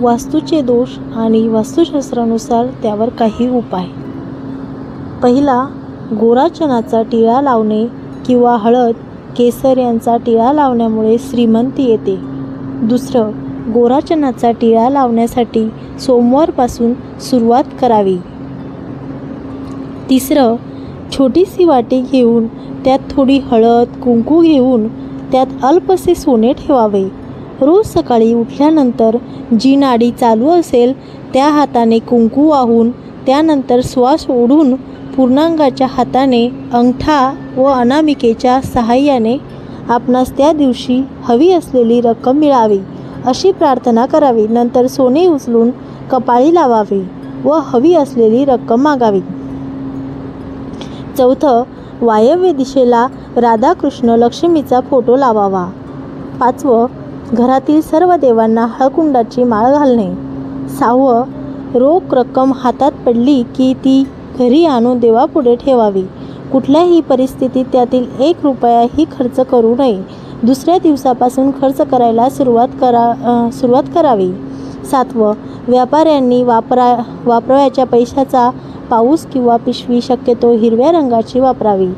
वास्तूचे दोष आणि वास्तुशास्त्रानुसार त्यावर काही उपाय. पहिला गोराचनाचा टिळा लावणे किंवा हळद केसर यांचा टिळा लावण्यामुळे श्रीमंती येते. दुसरं गोराचनाचा टिळा लावण्यासाठी सोमवारपासून सुरुवात करावी. तिसरं छोटीशी वाटी घेऊन त्यात थोडी हळद कुंकू घेऊन त्यात अल्पसे सोने ठेवावे. रोज सकाळी उठल्यानंतर जी नाडी चालू असेल त्या हाताने कुंकू वाहून त्यानंतर श्वास ओढून पूर्णांगाच्या हाताने अंगठा व अनामिकेच्या सहाय्याने आपणास त्या दिवशी हवी असलेली रक्कम मिळावी अशी प्रार्थना करावी. नंतर सोने उचलून कपाळी लावावे व हवी असलेली रक्कम मागावी. चौथं वायव्य दिशेला राधाकृष्ण लक्ष्मीचा फोटो लावावा. पाचवं घरातील सर्व देवांना हळकुंडाची माळ घालणे. सहावं रोख रक्कम हातात पडली की ती घरी आणून देवापुढे ठेवावी. कुठल्याही परिस्थितीत त्यातील एक रुपयाही खर्च करू नये. दुसऱ्या दिवसापासून खर्च करायला सुरुवात करा सुरुवात करावी. सातवं व्यापाऱ्यांनी वापरा वापरावयाच्या पैशाचा पाऊस किंवा पिशवी शक्यतो हिरव्या रंगाची वापरावी.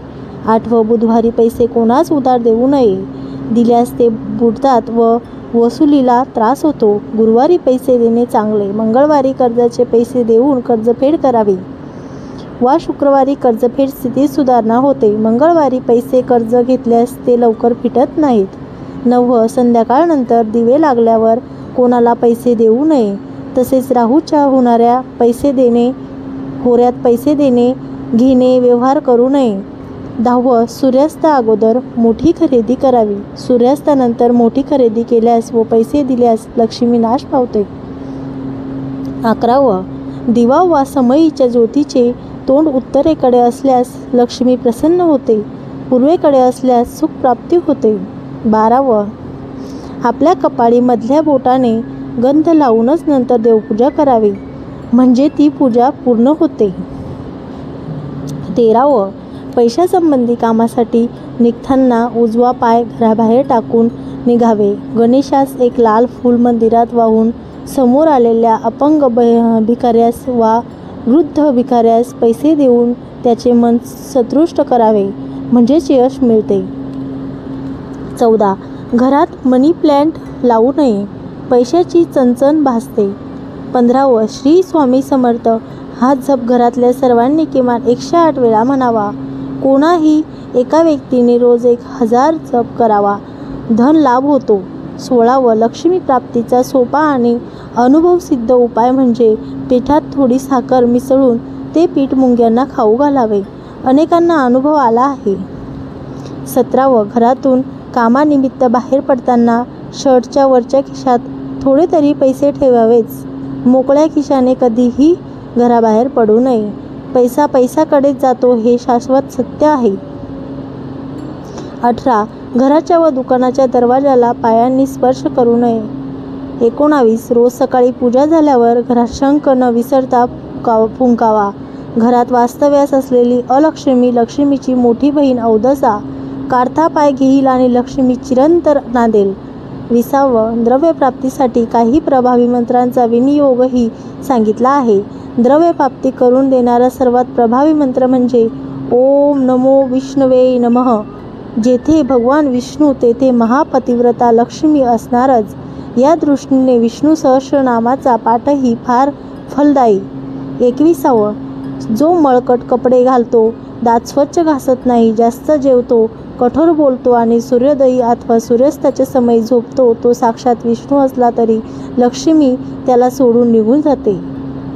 आठवं बुधवारी पैसे कोणास उधार देऊ नये. दिल्यास ते बुडतात व वसुलीला त्रास होतो. गुरुवारी पैसे देणे चांगले. मंगळवारी कर्जाचे पैसे देऊन कर्जफेड करावी. वा शुक्रवारी कर्जफेड स्थितीत सुधारणा होते. मंगळवारी पैसे कर्ज घेतल्यास ते लवकर फिटत नाहीत. नववं संध्याकाळनंतर दिवे लागल्यावर कोणाला पैसे देऊ नये. तसेच राहूच्या होणाऱ्या पैसे देणे होऱ्यात पैसे देणे घेणे व्यवहार करू नये. दहावं सूर्यास्ता अगोदर मोठी खरेदी करावी. सूर्यास्तानंतर मोठी खरेदी केल्यास व पैसे दिल्यास लक्ष्मी नाश पावते. अकरावं दिवा वा समयीच्या ज्योतीचे तोंड उत्तरेकडे असल्यास लक्ष्मी प्रसन्न होते. पूर्वेकडे असल्यास सुख प्राप्ती होते. बारावं आपल्या कपाळी मधल्या बोटाने गंध लावूनच नंतर देवपूजा करावी. म्हणजे ती पूजा पूर्ण होते. तेरावं पैशासंबंधी कामासाठी निघताना उजवा पाय घराबाहेर टाकून निघावे. गणेशास एक लाल फूल मंदिरात वाहून समोर आलेल्या अपंग ब- भिकाऱ्यास वा वृद्ध भिकाऱ्यास पैसे देऊन त्याचे मन सदृष्ट करावे म्हणजेच यश मिळते. चौदा. घरात मनी प्लॅन्ट लावू नये. पैशाची चणचण भासते. पंधरावं. श्री स्वामी समर्थ. हा जप घरातल्या सर्वांनी किमान एकशे आठ वेळा म्हणावा. कोणाही एका व्यक्तीने रोज एक हजार जप करावा. धन लाभ होतो. सोळावं लक्ष्मी प्राप्तीचा सोपा आणि अनुभवसिद्ध उपाय म्हणजे पिठात थोडी साखर मिसळून ते पीठ मुंग्यांना खाऊ घालावे. अनेकांना अनुभव आला आहे. सतरावं घरातून कामानिमित्त बाहेर पडताना शर्टच्या वरच्या खिशात थोडे तरी पैसे ठेवावेच. मोकळ्या खिशाने कधीही घराबाहेर पडू नये. पैसा पैसाकडेच जातो हे शाश्वत सत्य आहे. अठरा घराच्या व दुकानाच्या दरवाजाला पायांनी स्पर्श करू नये. एकोणावीस रोज सकाळी पूजा झाल्यावर घरात शंख न विसरता का फुंकावा. घरात वास्तव्यास असलेली अलक्ष्मी लक्ष्मीची मोठी बहीण अवदसा काढता पाय घेईल आणि लक्ष्मी चिरंतर नांदेल. विसावं द्रव्यप्राप्तीसाठी काही प्रभावी मंत्रांचा विनियोगही सांगितला आहे. द्रव्यप्राप्ती करून देणारा सर्वात प्रभावी मंत्र म्हणजे ओम नमो विष्णवे नमः. जेथे भगवान विष्णू तेथे महापतिव्रता लक्ष्मी असणारच. या दृष्टीने विष्णू सहस्रनामाचा पाठही फार फलदायी. एकविसावं जो मळकट कपडे घालतो दात स्वच्छ घासत नाही जास्त जेवतो कठोर बोलतो आणि सूर्योदयी अथवा सूर्यास्ताच्या समय झोपतो तो साक्षात विष्णू असला तरी लक्ष्मी त्याला सोडून निघून जाते.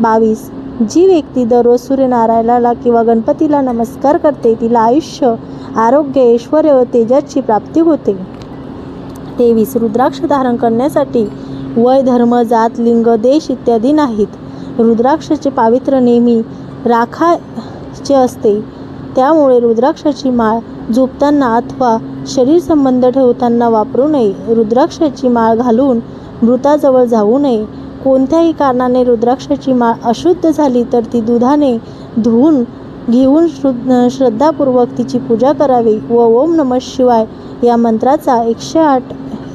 बावीस. जी व्यक्ती दररोज सूर्यनारायणाला किंवा गणपतीला नमस्कार करते तिला आयुष्य आरोग्य ऐश्वर व तेजाची प्राप्ती होते. तेवीस. रुद्राक्ष धारण करण्यासाठी वय धर्म जात लिंग देश इत्यादी नाहीत. रुद्राक्षाचे पावित्र्य नेहमी राखाचे असते. त्यामुळे रुद्राक्षाची माळ झोपताना अथवा शरीर संबंध ठेवताना वापरू नये. रुद्राक्षाची माळ घालून मृताजवळ जाऊ नये. कोणत्याही कारणाने रुद्राक्षाची माळ अशुद्ध झाली तर ती दुधाने धुवून घेऊन श्रु- श्रद्धापूर्वक तिची पूजा करावी व ओम नमः शिवाय या मंत्राचा एकशे आठ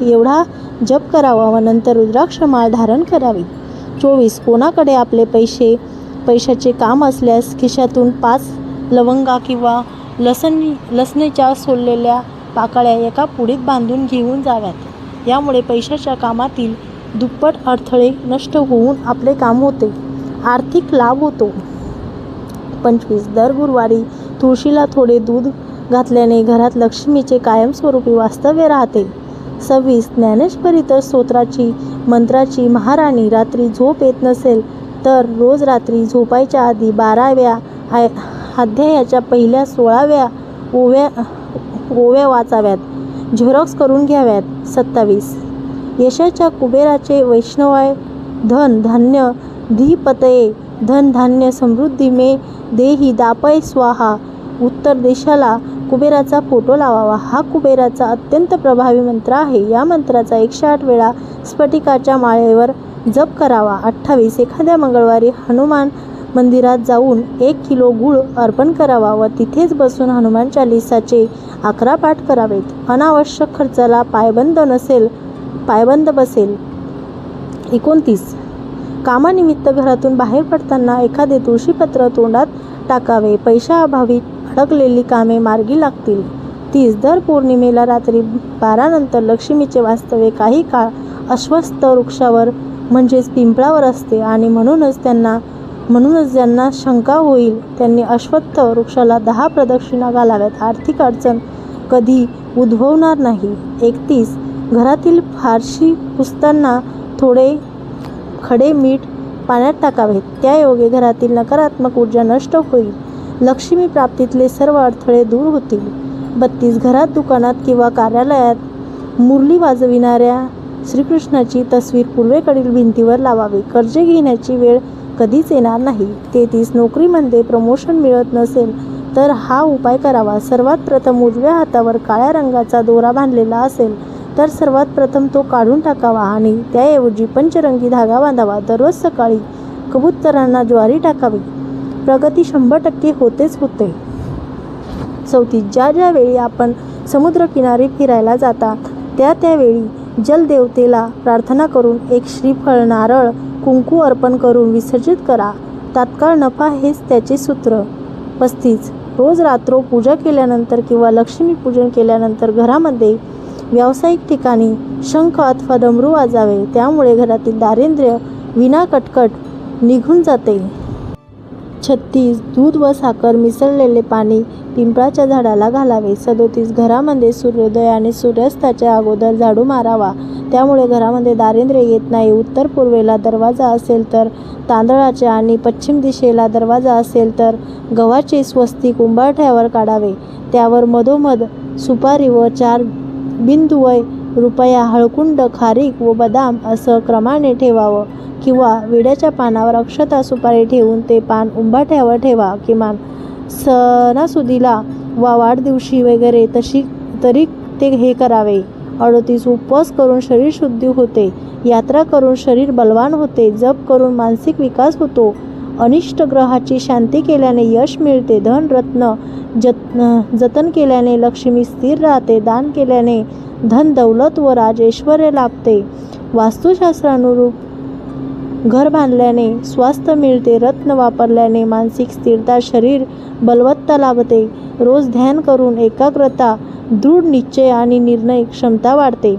एवढा जप करावा व नंतर रुद्राक्ष माळ धारण करावी. चोवीस कोणाकडे आपले पैसे? पैशाचे काम असल्यास खिशातून पाच लवंगा किंवा लसण लसणीच्या सोललेल्या पाकळ्या एका पुडीत बांधून घेऊन जाव्यात. यामुळे पैशाच्या कामातील दुप्पट अडथळे नष्ट होऊन आपले काम होते. आर्थिक लाभ होतो. पंचवीस. दर गुरुवारी तुळशीला थोडे दूध घातल्याने घरात लक्ष्मीचे कायमस्वरूपी वास्तव्य राहते. सव्वीस. ज्ञानेश्वरी तर स्तोत्राची मंत्राची महाराणी रात्री झोप येत नसेल तर रोज रात्री झोपायच्या आधी बाराव्या आय अध्यायाच्या पहिल्या सोळाव्या ओव्या ओव्या वाचाव्यात. झेरॉक्स करून घ्याव्यात. सत्तावीस. यशाच्या कुबेराचे वैष्णवाय धन धान्य धीपतये धन धान्य समृद्धी मे देही दापय स्वाहा. उत्तर देशाला कुबेराचा फोटो लावावा. हा कुबेराचा अत्यंत प्रभावी मंत्र आहे. या मंत्राचा एकशे आठ वेळा स्फटिकाच्या माळेवर जप करावा. अठ्ठावीस एखाद्या मंगळवारी हनुमान मंदिरात जाऊन एक किलो गूळ अर्पण करावा व तिथेच बसून हनुमान चालिसाचे अकरा पाठ करावेत. अनावश्यक खर्चाला पायबंद नसेल पायबंद बसेल. एकोणतीस. कामानिमित्त घरातून बाहेर पडताना एखादे तुळशीपत्र तोंडात टाकावे. पैशाअभावी अडकलेली कामे मार्गी लागतील. तीस. दर पौर्णिमेला रात्री बारानंतर लक्ष्मीचे वास्तव्य काही काळ अश्वस्थ वृक्षावर म्हणजेच पिंपळावर असते आणि म्हणूनच त्यांना म्हणूनच ज्यांना शंका होईल त्यांनी अश्वत्थ वृक्षाला दहा प्रदक्षिणा घालाव्यात. आर्थिक अडचण कधी उद्भवणार नाही. एकतीस. घरातील फारशी पुसताना थोडे खडे मीठ पाण्यात टाकावेत त्यायोगे घरातील नकारात्मक ऊर्जा नष्ट होईल. लक्ष्मी प्राप्तीतले सर्व अडथळे दूर होतील. बत्तीस घरात दुकानात किंवा कार्यालयात मुरली वाजविणाऱ्या श्रीकृष्णाची तस्वीर पूर्वेकडील भिंतीवर लावावी. कर्ज घेण्याची वेळ कधीच येणार नाही. तेहतीस नोकरीमध्ये प्रमोशन मिळत नसेल तर हा उपाय करावा. सर्वात प्रथम उजव्या हातावर काळ्या रंगाचा दोरा बांधलेला असेल तर सर्वात प्रथम तो काढून टाकावा आणि त्याऐवजी पंचरंगी धागा बांधावा. दररोज सकाळी कबुतरांना ज्वारी टाकावी. प्रगती शंभर टक्के होतेच होते. चौथी ज्या ज्या वेळी आपण समुद्रकिनारी फिरायला जाता त्या त्यावेळी जलदेवतेला प्रार्थना करून एक श्रीफळ नारळ कुंकू अर्पण करून विसर्जित करा. तात्काळ नफा हेच त्याचे सूत्र. पस्तीस रोज रात्र पूजा केल्यानंतर किंवा लक्ष्मीपूजन केल्यानंतर घरामध्ये व्यावसायिक ठिकाणी शंख अथवा डमरू वाजावे त्यामुळे घरातील दारिद्र्य विना कटकट निघून जाते. छत्तीस दूध व साखर मिसळलेले पाणी पिंपळाच्या झाडाला घालावे. सदोतीस घरामध्ये सूर्योदय आणि सूर्यास्ताच्या अगोदर झाडू मारावा. त्यामुळे घरामध्ये दारिद्र्य येत नाही. उत्तर पूर्वेला दरवाजा असेल तर तांदळाचे आणि पश्चिम दिशेला दरवाजा असेल तर गव्हाचे स्वस्तिक उंबरठ्यावर काढावे. त्यावर मधोमध सुपारी व चार बिंदुवय रुपया हळकुंड खारीक व बदाम असं क्रमाने ठेवावं किंवा विड्याच्या पानावर अक्षता सुपारी ठेवून ते पान उंबाठ्यावर ठेवा किमान सणासुदीला वा वाढदिवशी वगैरे तशी तरी ते हे करावे. अडतीस उपवास करून शरीर शुद्धी होते यात्रा करून शरीर बलवान होते जप करून मानसिक विकास होतो. अनिष्ट ग्रहाची शांती केल्याने यश मिळते धन रत्न जत जतन केल्याने लक्ष्मी स्थिर राहते दान केल्याने धन दौलत व राजेश्वर लाभते. वास्तुशास्त्रानुरूप घर बांधल्याने स्वास्थ्य मिळते रत्न वापरल्याने मानसिक स्थिरता शरीर बलवत्ता लाभते. रोज ध्यान करून एकाग्रता दृढ निश्चय आणि निर्णय क्षमता वाढते.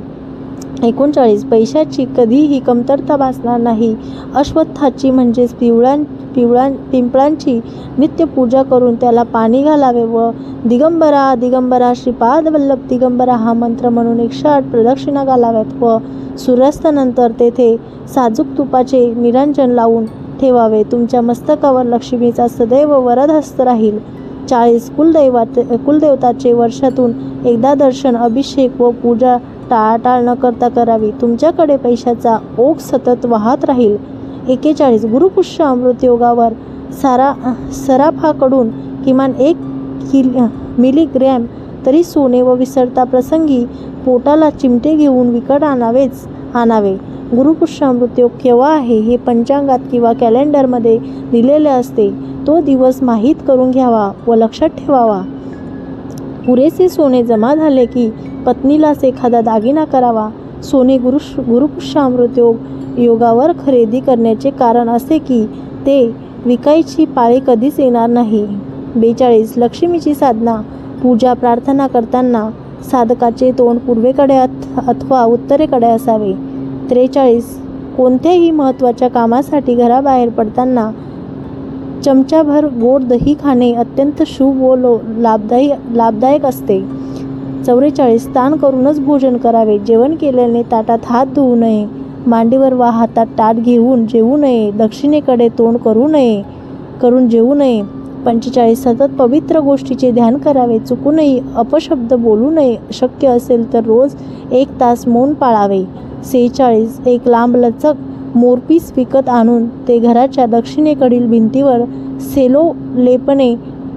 एकोणचाळीस पैशाची कधीही कमतरता भासणार नाही. अश्वत्थाची म्हणजेच पिवळां पिवळां पिंपळांची नित्य पूजा करून त्याला पाणी घालावे व दिगंबरा दिगंबरा श्रीपाद वल्लभ दिगंबरा हा मंत्र म्हणून एकशे आठ प्रदक्षिणा घालाव्यात व सूर्यास्तानंतर तेथे साजूक तुपाचे निरंजन लावून ठेवावे. तुमच्या मस्तकावर लक्ष्मीचा सदैव वरदहस्त राहील. चाळीस कुलदैवात कुलदेवताचे वर्षातून एकदा दर्शन अभिषेक व पूजा टाळाटाळ न करता करावी. तुमच्याकडे पैशाचा ओघ सतत वाहत राहील. एकेचाळीस गुरुपुष्य अमृत योगावर सारा सराफाकडून किमान एक किल मिलीग्रॅम तरी सोने व विसरता प्रसंगी पोटाला चिमटे घेऊन विकट आणावेच आणावे. गुरुपुष्य अमृत योग केव्हा आहे हे पंचांगात किंवा कॅलेंडरमध्ये दिलेले असते तो दिवस माहीत करून घ्यावा व लक्षात ठेवावा. पुरेसे सोने जमा झाले की पत्नीलाच एखादा दागिना करावा सोने गुरु गुरुपुष्यामृत योग योगावर खरेदी करण्याचे कारण असे की ते विकायची पाळी कधीच येणार नाही. बेचाळीस लक्ष्मीची साधना पूजा प्रार्थना करताना साधकाचे तोंड पूर्वेकडे अथ अथवा उत्तरेकडे असावे. त्रेचाळीस कोणत्याही महत्त्वाच्या कामासाठी घराबाहेर पडताना चमचाभर गोड दही खाणे अत्यंत शुभ व लो लाभदायी लाभदायक असते. चौवेचाळीस ताण करूनच भोजन करावे. जेवण केल्याने ताटात हात धुवू नये. मांडीवर वा हातात ताट घेऊन जेवू नये. दक्षिणेकडे तोंड करू नये. करून जेवू नये. पंचेचाळीस सतत पवित्र गोष्टीचे ध्यान करावे. चुकूनही अपशब्द बोलू नये. शक्य असेल तर रोज एक तास मौन पाळावे. सेहेचाळीस एक लांबलचक मोरपीस विकत आणून ते घराच्या दक्षिणेकडील भिंतीवर सेलो लेपणे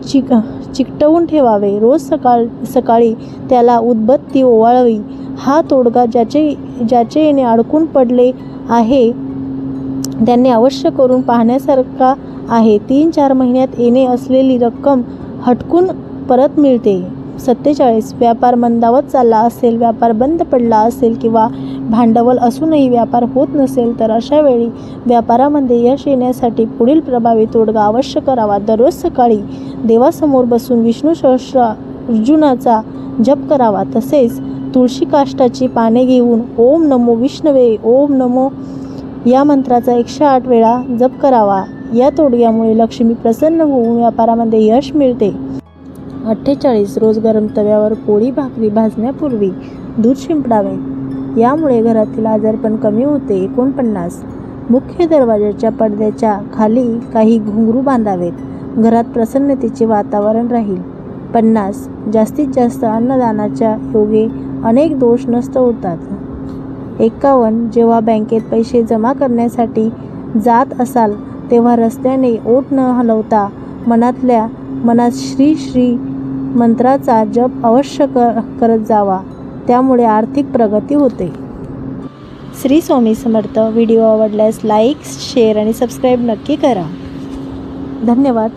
चिक चिकटवून ठेवावे. रोज सकाळ सकाळी त्याला उदबत्ती ओवाळावी. हा तोडगा ज्याचे ज्याचे येणे अडकून पडले आहे त्यांनी अवश्य करून पाहण्यासारखा आहे. तीन चार महिन्यात येणे असलेली रक्कम हटकून परत मिळते. सत्तेचाळीस व्यापार मंदावत चालला असेल व्यापार बंद पडला असेल किंवा भांडवल असूनही व्यापार होत नसेल तर अशा वेळी व्यापारामध्ये यश येण्यासाठी पुढील प्रभावी तोडगा अवश्य करावा. दररोज सकाळी देवासमोर बसून विष्णू सहस्र अर्जुनाचा जप करावा. तसेच तुळशी काष्टाची पाने घेऊन ओम नमो विष्णवे ओम नमो या मंत्राचा एकशे आठ वेळा जप करावा. या तोडग्यामुळे लक्ष्मी प्रसन्न होऊन व्यापारामध्ये यश मिळते. अठ्ठेचाळीस रोज गरम तव्यावर पोळी भाकरी भाजण्यापूर्वी दूध शिंपडावे. यामुळे घरातील आजारपण कमी होते. एकोणपन्नास. मुख्य दरवाजाच्या पडद्याच्या खाली काही घुंगरू बांधावेत. घरात प्रसन्नतेचे वातावरण राहील. पन्नास जास्तीत जास्त अन्नदानाच्या योगे अनेक दोष नष्ट होतात. एकावन्न जेव्हा बँकेत पैसे जमा करण्यासाठी जात असाल तेव्हा रस्त्याने ओठ न हलवता मनातल्या मनात श्री श्री मंत्राचा जप अवश्य कर करत जावा. त्यामुळे आर्थिक प्रगती होते. श्री स्वामी समर्थ. व्हिडिओ आवडल्यास लाईक शेअर आणि सबस्क्राईब नक्की करा. धन्यवाद.